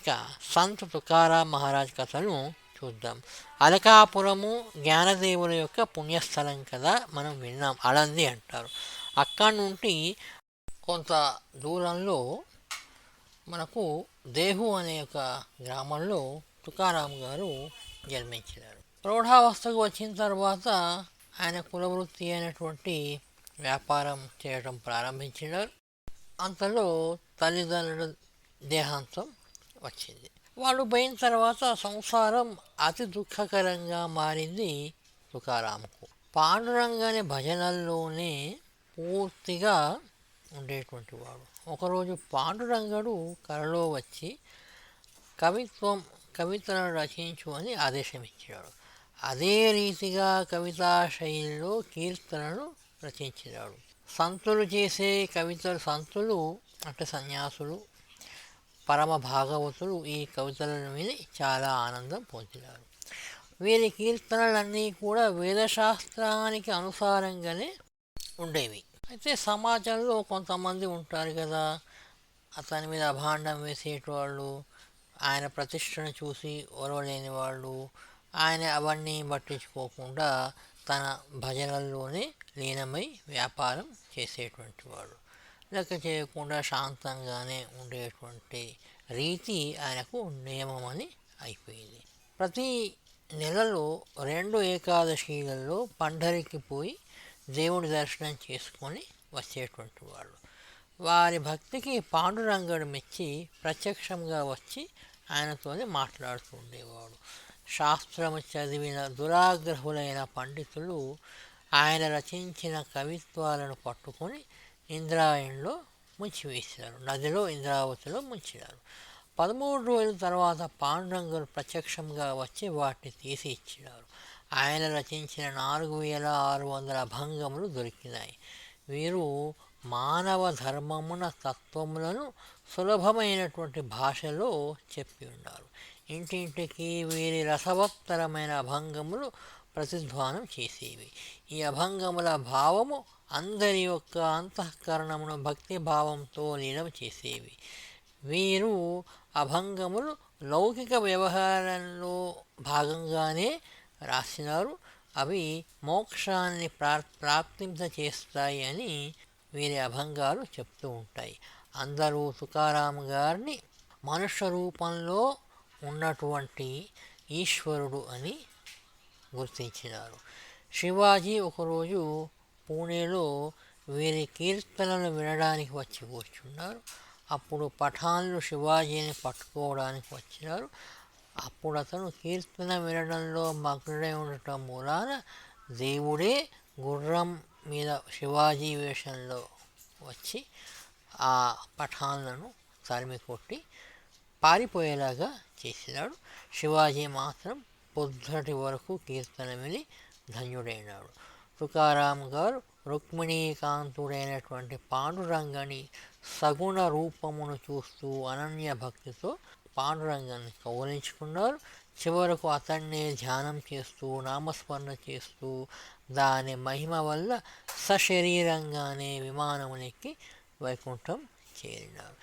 ఇక సంత్ తుకారాం మహారాజ్ కథను చూద్దాం. అలకాపురము జ్ఞానదేవుల యొక్క పుణ్యస్థలం కదా మనం విన్నాం అలంది అంటారు. అక్కడి నుండి కొంత దూరంలో మనకు దేహు అనే ఒక గ్రామంలో తుకారాం గారు జన్మించినారు. ప్రౌఢావస్థకు వచ్చిన తర్వాత ఆయన కులవృత్తి అయినటువంటి వ్యాపారం చేయడం ప్రారంభించినారు. అంతలో తల్లిదండ్రుల దేహాంతం వచ్చింది. వాళ్ళు పోయిన తర్వాత సంసారం అతి దుఃఖకరంగా మారింది తుకారాంకు పాండురంగాని భజనల్లోనే పూర్తిగా ఉండేటువంటి వాడు. ఒకరోజు పాండురంగడు కలలో వచ్చి కవిత్వం కవితలను రచించు అని ఆదేశం ఇచ్చాడు అదే రీతిగా కవితా శైలిలో కీర్తనను రచించినాడు. సంతులు చేసే కవితలు సంతులు అంటే సన్యాసులు పరమ భాగవతులు ఈ కవితలను విని చాలా ఆనందం పొందినారు. వీరి కీర్తనలన్నీ కూడా వేదశాస్త్రానికి అనుసారంగానే ఉండేవి. అయితే సమాజంలో కొంతమంది ఉంటారు కదా అతని మీద అభాండం వేసేటవాళ్ళు ఆయన ప్రతిష్టను చూసి ఒరవలేని వాళ్ళు ఆయన అవన్నీ పట్టించుకోకుండా తన భజనల్లోనే లీనమై వ్యాపారం చేసేటువంటి వాడు లెక్క చేయకుండా శాంతంగానే ఉండేటువంటి రీతి ఆయనకు నియమమని అయిపోయింది. ప్రతి నెలలో రెండు ఏకాదశిలలో పండరికి పోయి దేవుడి దర్శనం చేసుకొని వచ్చేటువంటి వాళ్ళు. వారి భక్తికి పాండురంగడు మెచ్చి ప్రత్యక్షంగా వచ్చి ఆయనతోనే మాట్లాడుతూ ఉండేవాడు. శాస్త్రము చదివిన దురాగ్రహులైన పండితులు ఆయన రచించిన కవిత్వాలను పట్టుకొని ఇంద్రాయణ్లో ముంచివేశారు. నదిలో ఇంద్రావతిలో ముంచినారు. పదమూడు రోజుల తర్వాత పాండురంగులు ప్రత్యక్షంగా వచ్చి వాటిని తీసి ఇచ్చినారు. ఆయన రచించిన నాలుగు వేల ఆరు వందల అభంగములు దొరికినాయి. వీరు మానవ ధర్మమున తత్వములను సులభమైనటువంటి భాషలో చెప్పి ఉన్నారు. ఇంటింటికి వీరి రసవత్తరమైన అభంగములు ప్రతిధ్వానం చేసేవి. ఈ అభంగముల భావము అందరి యొక్క అంతఃకరణమును భక్తి భావంతో లీనం చేసేవి. వీరు అభంగములు లౌకిక వ్యవహారంలో భాగంగానే రాసినారు. అవి మోక్షాన్ని ప్రా ప్రాప్తింప చేస్తాయి అని వీరి అభంగాలు చెప్తూ ఉంటాయి. అందరూ తుకారాం గారిని మనుష్య రూపంలో ఉన్నటువంటి ఈశ్వరుడు అని గుర్తించినారు. శివాజీ ఒకరోజు పూణేలో వీరి కీర్తనలు వినడానికి వచ్చి కూర్చున్నారు. అప్పుడు పఠాన్లు శివాజీని పట్టుకోవడానికి వచ్చినారు. అప్పుడు అతను కీర్తన వినడంలో మగ్నుడై ఉండటం మూలాన దేవుడే గుర్రం మీద శివాజీ వేషంలో వచ్చి ఆ పఠాన్లను తరిమి కొట్టి పారిపోయేలాగా చేసినాడు. శివాజీ మాత్రం పొద్దుటి వరకు కీర్తన విని ధన్యుడైనాడు. తుకారాం గారు రుక్మిణీకాంతుడైనటువంటి పాండురంగని సగుణ రూపమును చూస్తూ అనన్య భక్తితో పాండురంగాన్ని కౌలించుకున్నారు చివరకు అతన్నే ధ్యానం చేస్తూ నామస్మరణ చేస్తూ దాని మహిమ వల్ల సశరీరంగానే విమానమునెక్కి వైకుంఠం చేరినారు